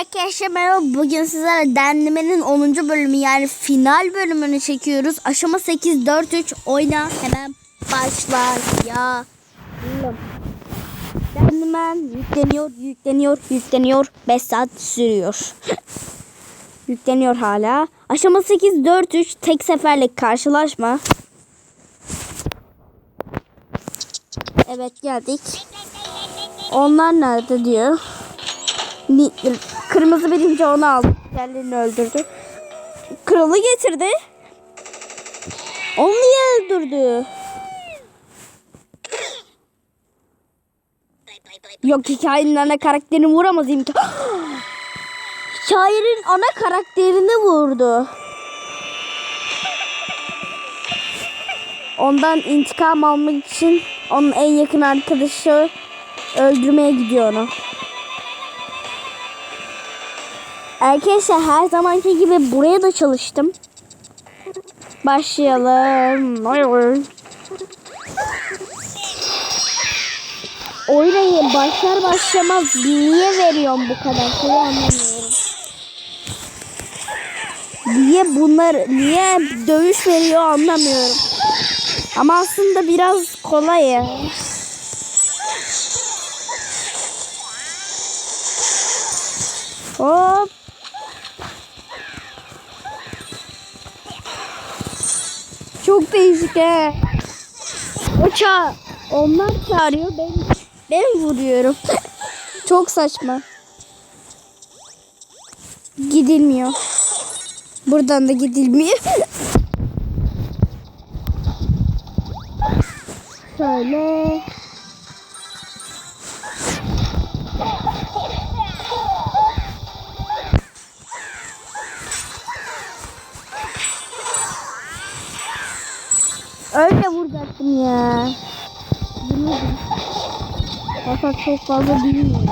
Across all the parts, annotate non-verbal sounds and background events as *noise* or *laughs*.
arkadaşlar merhaba. Bugün sizlerle Denleme'nin 10. bölümü yani final bölümünü çekiyoruz. Aşama 8 4 3 oyna hemen başlar ya. Denlemen yükleniyor, yükleniyor, yükleniyor. 5 saat sürüyor. *laughs* yükleniyor hala. Aşama 8 4 3 tek seferlik karşılaşma. Evet geldik. Onlar nerede diyor. Ni- Kırmızı birinci onu aldı. Diğerlerini öldürdü. Kralı getirdi. Onu niye öldürdü? Yok hikayenin ana karakterini vuramaz imkan. *gasps* Hikayenin ana karakterini vurdu. Ondan intikam almak için onun en yakın arkadaşı öldürmeye gidiyor onu. Arkadaşlar her zamanki gibi buraya da çalıştım. Başlayalım. Oyuna başlar başlamaz niye veriyorum bu kadar şeyi anlamıyorum. Niye bunlar niye dövüş veriyor anlamıyorum. Ama aslında biraz kolay ya. Hop. Çok değişik he. Ça onlar çağırıyor ben ben vuruyorum. *laughs* Çok saçma. Gidilmiyor. Buradan da gidilmiyor. *laughs* Şöyle. Fakat çok fazla bilmiyorum.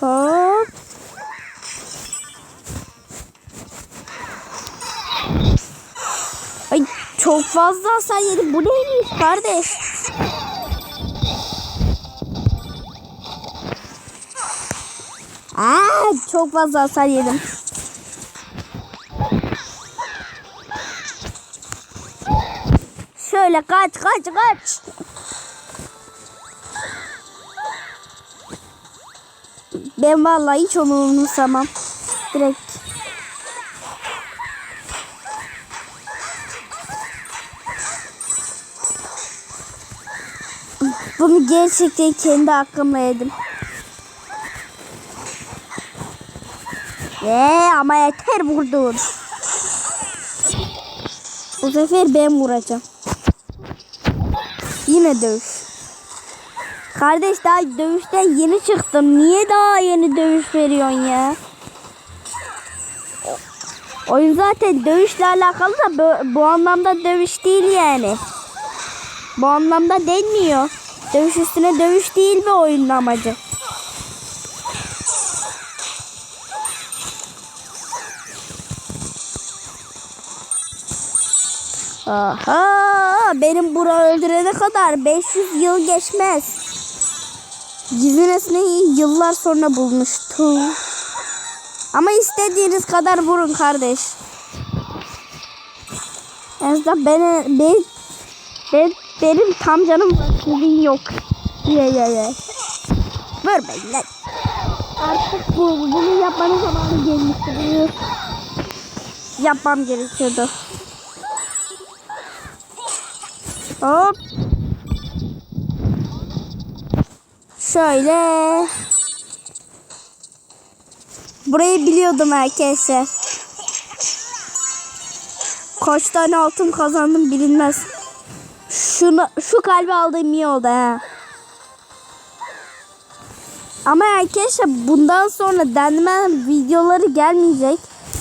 Hop. Ay çok fazla hasar yedim. Bu neymiş kardeş? Aa, çok fazla hasar yedim. Şöyle kaç kaç kaç. Ben vallahi hiç onu umursamam. Direkt. Bunu gerçekten kendi aklımla yedim. Eee ama yeter vurdun. Bu sefer ben vuracağım. Yine dövüş. Kardeş daha dövüşten yeni çıktım. Niye daha yeni dövüş veriyorsun ya? Oyun zaten dövüşle alakalı da bu, bu anlamda dövüş değil yani. Bu anlamda denmiyor. Dövüş üstüne dövüş değil mi oyunun amacı? Aha benim bura öldürene kadar 500 yıl geçmez. Gizlinesini yıllar sonra bulmuştu. Ama istediğiniz kadar vurun kardeş. Azından ben, ben, ben benim tam canım sizin yok. Ye ye ye. Vurmayın lan. Artık bu, bunu yapmanın zamanı gelmişti. Yapmam gerekiyordu. Hop. Şöyle. Burayı biliyordum arkadaşlar. Kaç tane altın kazandım bilinmez. Şunu, şu kalbi aldığım iyi oldu ha. Ama arkadaşlar bundan sonra denme videoları gelmeyecek.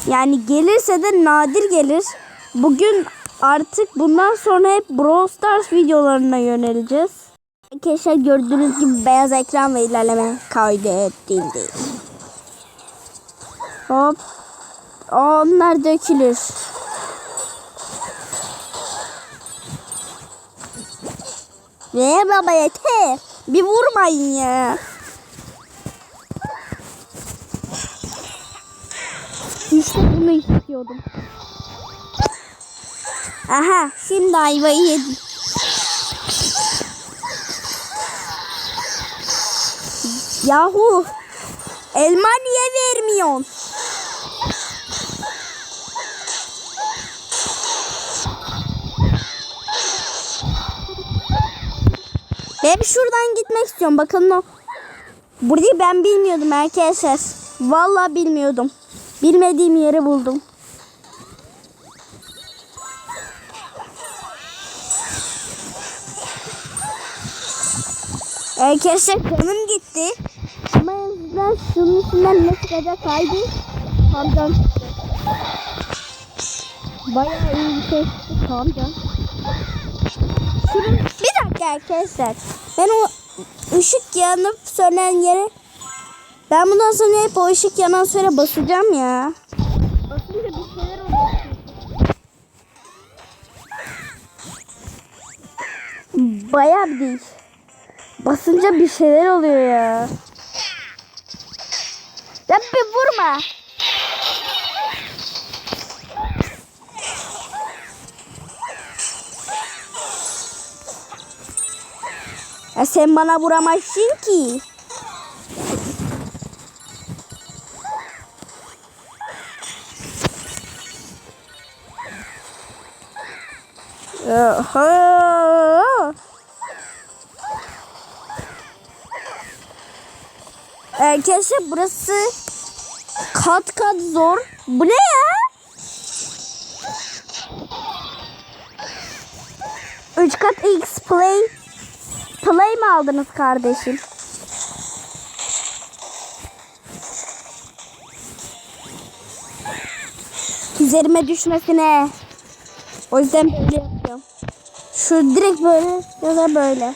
Yani gelirse de nadir gelir. Bugün artık bundan sonra hep Brawl Stars videolarına yöneleceğiz. Arkadaşlar gördüğünüz gibi beyaz ekran ve ilerleme kaydedildi. Hop. Onlar dökülür. Ne baba yeter. Bir vurmayın ya. İşte bunu istiyordum. Aha şimdi ayvayı yedim. Yahu elma niye vermiyorsun? Ben şuradan gitmek istiyorum. Bakın o. Burayı ben bilmiyordum arkadaşlar. Vallahi bilmiyordum. Bilmediğim yeri buldum. Arkadaşlar canım gitti. Azından şunun içinden ne çıkacak haydi. Çıktı. Bayağı iyi bir şey çıktı. Tamam can. Şurun, bir dakika arkadaşlar. Ben o ışık yanıp sönen yere ben bundan sonra hep o ışık yanan süre basacağım ya. Basınca bir şeyler oluyor. Bayağı bir değil. Basınca bir şeyler oluyor ya. Bir vurma. Ya sen bana vuramazsın ki. Oho. Arkadaşlar burası kat kat zor. Bu ne ya? Üç kat X play. Play mi aldınız kardeşim? Üzerime düşmesine. O yüzden böyle yapıyorum. Şu direkt böyle ya da böyle.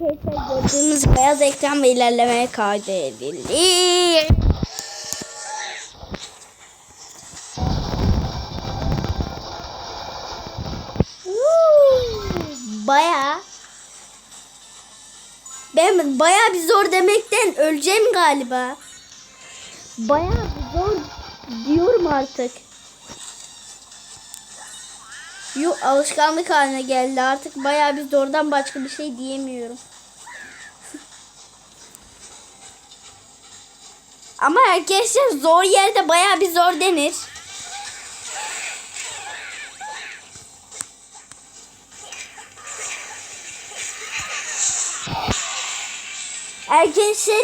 Arkadaşlar gördüğünüz beyaz ekran ve ilerlemeye kaydedildi. Baya ben baya bir zor demekten öleceğim galiba. Baya bir zor diyorum artık. Yu alışkanlık haline geldi artık baya bir zordan başka bir şey diyemiyorum. Ama arkadaşlar zor yerde baya bir zor denir. Arkadaşlar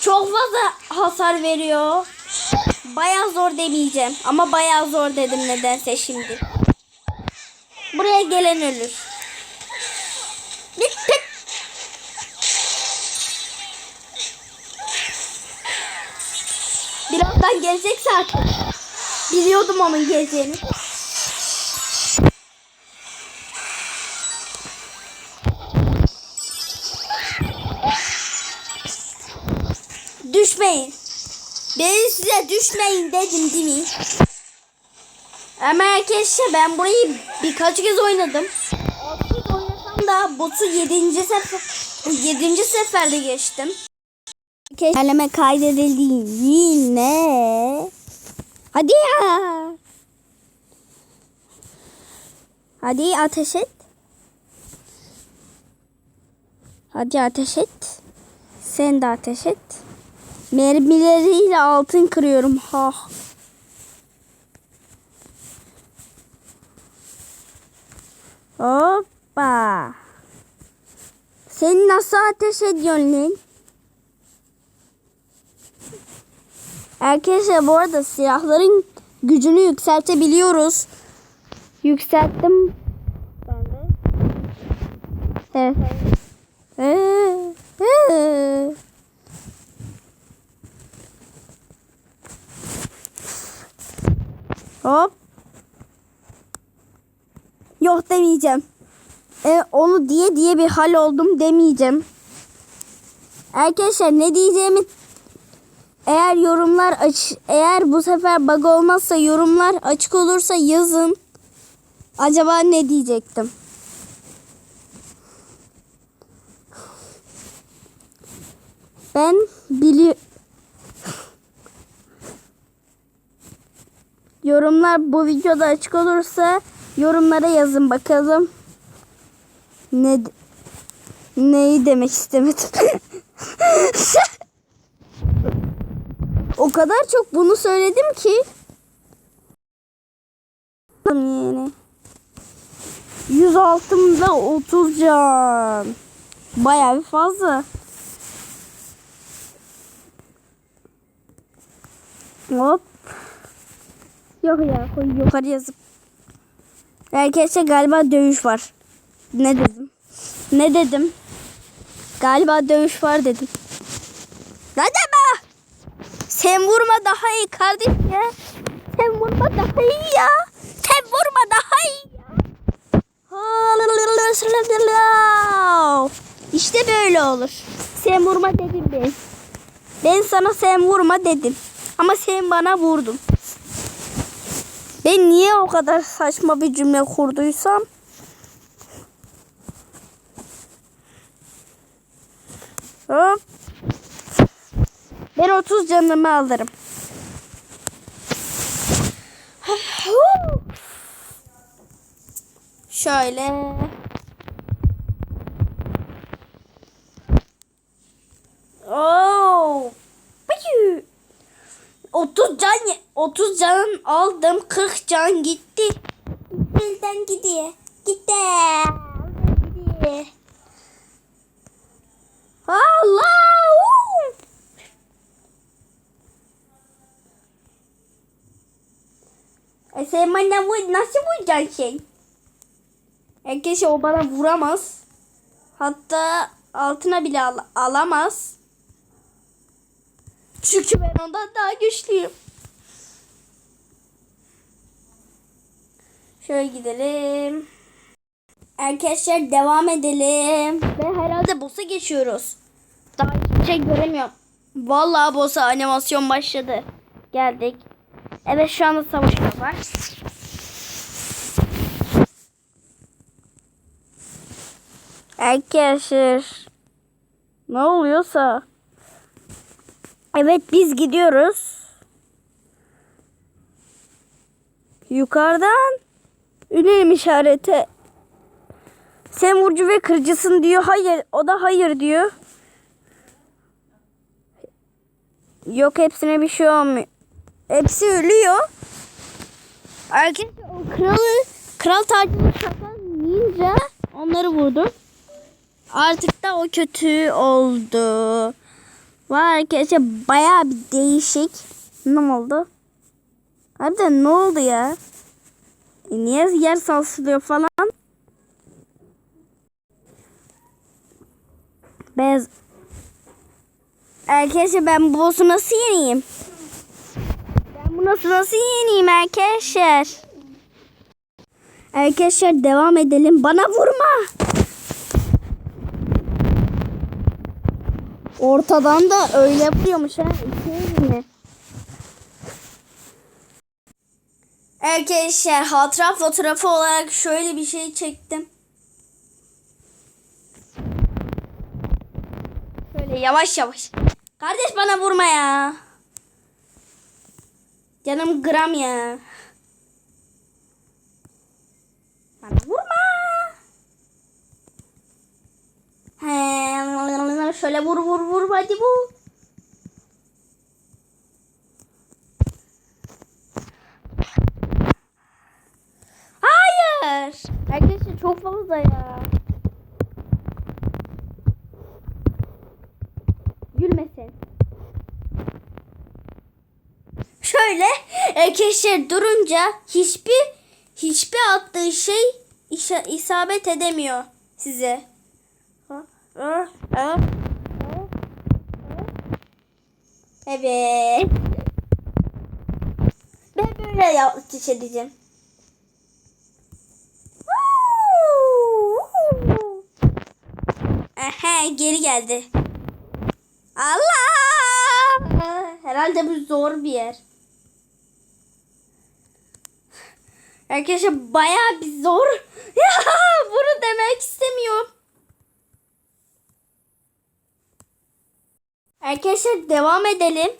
çok fazla hasar veriyor. Baya zor demeyeceğim ama baya zor dedim nedense şimdi. Buraya gelen ölür. Gelecek zaten. Biliyordum onun geleceğini. Düşmeyin. Ben size düşmeyin dedim değil mi? Ama arkadaşlar ben burayı birkaç kez oynadım. Altı oynasam da botu 7. sefer 7. seferde geçtim. Kelime kaydedildi yine. Hadi ya. Hadi ateş et. Hadi ateş et. Sen de ateş et. Mermileriyle altın kırıyorum. Ha. Hoppa. Sen nasıl ateş ediyorsun lan? Arkadaşlar bu arada silahların gücünü yükseltebiliyoruz. Yükselttim. Ben de. Evet. Ee, ee. Hop. Yok demeyeceğim. E, onu diye diye bir hal oldum demeyeceğim. Arkadaşlar ne diyeceğimi eğer yorumlar aç eğer bu sefer bug olmazsa yorumlar açık olursa yazın. Acaba ne diyecektim? Ben bili Yorumlar bu videoda açık olursa yorumlara yazın bakalım. Ne neyi demek istemedim. *laughs* o kadar çok bunu söyledim ki. Yani. 100 altımda 30 can. Bayağı bir fazla. Hop. Yok ya koy yukarı yazıp. Arkadaşlar galiba dövüş var. Ne dedim? Ne dedim? Galiba dövüş var dedim. Deme? Sen vurma daha iyi kardeş ya. Sen vurma daha iyi ya. Sen vurma daha iyi ya. İşte böyle olur. Sen vurma dedim ben. Ben sana sen vurma dedim. Ama sen bana vurdun. Ben niye o kadar saçma bir cümle kurduysam? Hop. Ben 30 canımı alırım. Şöyle. Peki. 30 can 30 can aldım. 40 can gitti. Elden gidiyor. Gitti. E sen bana vur, nasıl vuracaksın sen? Herkes o bana vuramaz. Hatta altına bile al- alamaz. Çünkü ben ondan daha güçlüyüm. Şöyle gidelim. Arkadaşlar devam edelim. Ve herhalde boss'a geçiyoruz. Daha hiçbir şey göremiyorum. Vallahi boss'a animasyon başladı. Geldik. Evet şu anda savaşıyorlar. var. Arkadaşlar. Ne oluyorsa. Evet biz gidiyoruz. Yukarıdan ünelim işarete. Sen vurucu ve kırıcısın diyor. Hayır. O da hayır diyor. Yok hepsine bir şey olmuyor. Hepsi ölüyor. Arkadaşlar o kralı kral tacını takan ninja onları vurdu. Artık da o kötü oldu. Var arkadaşlar bayağı bir değişik. Ne oldu? Harbiden ne oldu ya? E niye yer sarsılıyor falan? Beyaz. Arkadaşlar ben bu boss'u nasıl yeneyim? Bu nasıl nasıl yeneyim arkadaşlar? Arkadaşlar devam edelim. Bana vurma. Ortadan da öyle vuruyormuş ha. İki. Arkadaşlar hatıra fotoğrafı olarak şöyle bir şey çektim. Şöyle yavaş yavaş. Kardeş bana vurma ya. Canım gram ya. Bana vurma. He, şöyle vur vur vur hadi bu. Hayır. Arkadaşlar çok fazla ya. Şöyle arkadaşlar durunca hiçbir hiçbir attığı şey isabet edemiyor size. Evet. Ben böyle yapış edeceğim. Aha geri geldi. Allah! Herhalde bu zor bir yer. Arkadaşlar bayağı bir zor. *laughs* Ya bunu demek istemiyorum. Arkadaşlar devam edelim.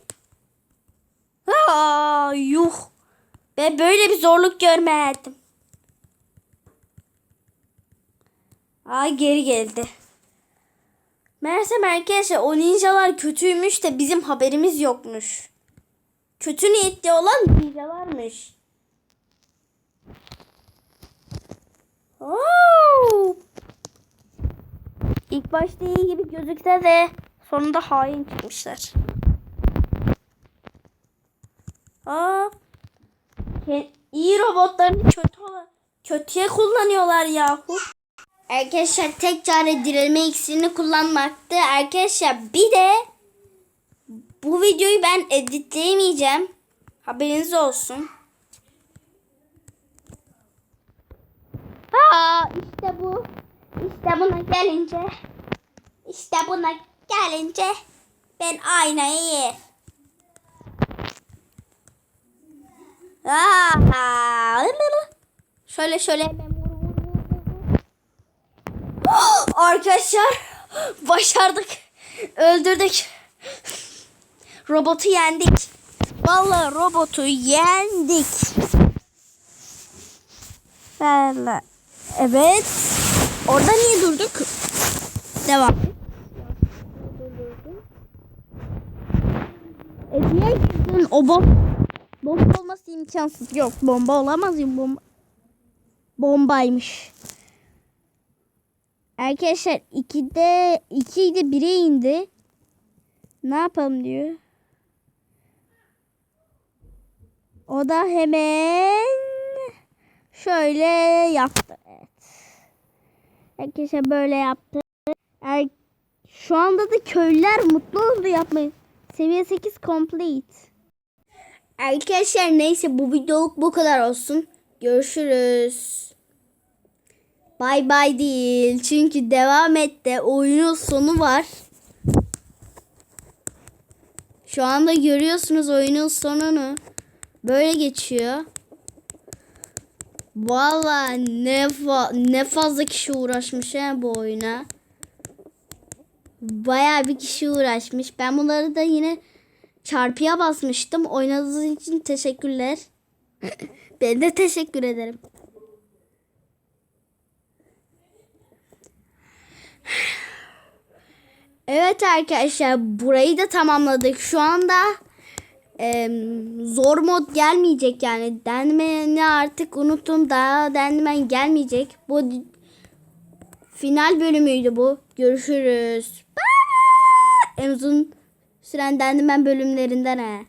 Aa, yuh. Ve böyle bir zorluk görmedim. Ay geri geldi. Meğersem arkadaşlar o ninjalar kötüymüş de bizim haberimiz yokmuş. Kötü niyetli olan ninjalarmış. Oo! İlk başta iyi gibi gözükse de sonunda hain çıkmışlar. Aa, iyi robotlarını kötü kötüye kullanıyorlar yahu. Arkadaşlar tek çare dirilme iksirini kullanmaktı. Arkadaşlar bir de bu videoyu ben editleyemeyeceğim. Haberiniz olsun. Aa işte bu. İşte buna gelince. İşte buna gelince ben aynayı Aa, şöyle şöyle. *gasps* Arkadaşlar başardık. Öldürdük. Robotu yendik. Vallahi robotu yendik. Vallahi. Evet. Orada niye durduk? Devam. E niye girdin? O bomba, bomba olması imkansız. Yok bomba olamaz ya bomba. Bombaymış. Arkadaşlar 2'de 2'de 1'e indi. Ne yapalım diyor. O da hemen şöyle yaptı. Arkadaşlar böyle yaptı. Er, şu anda da köylüler mutlu oldu yapmayı. Seviye 8 complete. Arkadaşlar neyse bu videoluk bu kadar olsun. Görüşürüz. Bay bay değil. Çünkü devam et de oyunun sonu var. Şu anda görüyorsunuz oyunun sonunu. Böyle geçiyor. Vallahi ne fa- ne fazla kişi uğraşmış he bu oyuna. Bayağı bir kişi uğraşmış. Ben bunları da yine çarpıya basmıştım. Oynadığınız için teşekkürler. *laughs* ben de teşekkür ederim. *sighs* Evet arkadaşlar burayı da tamamladık. Şu anda e, zor mod gelmeyecek yani. Denmeni artık unuttum. Daha denmen gelmeyecek. Bu final bölümüydü bu. Görüşürüz. En uzun süren dendimen bölümlerinden he.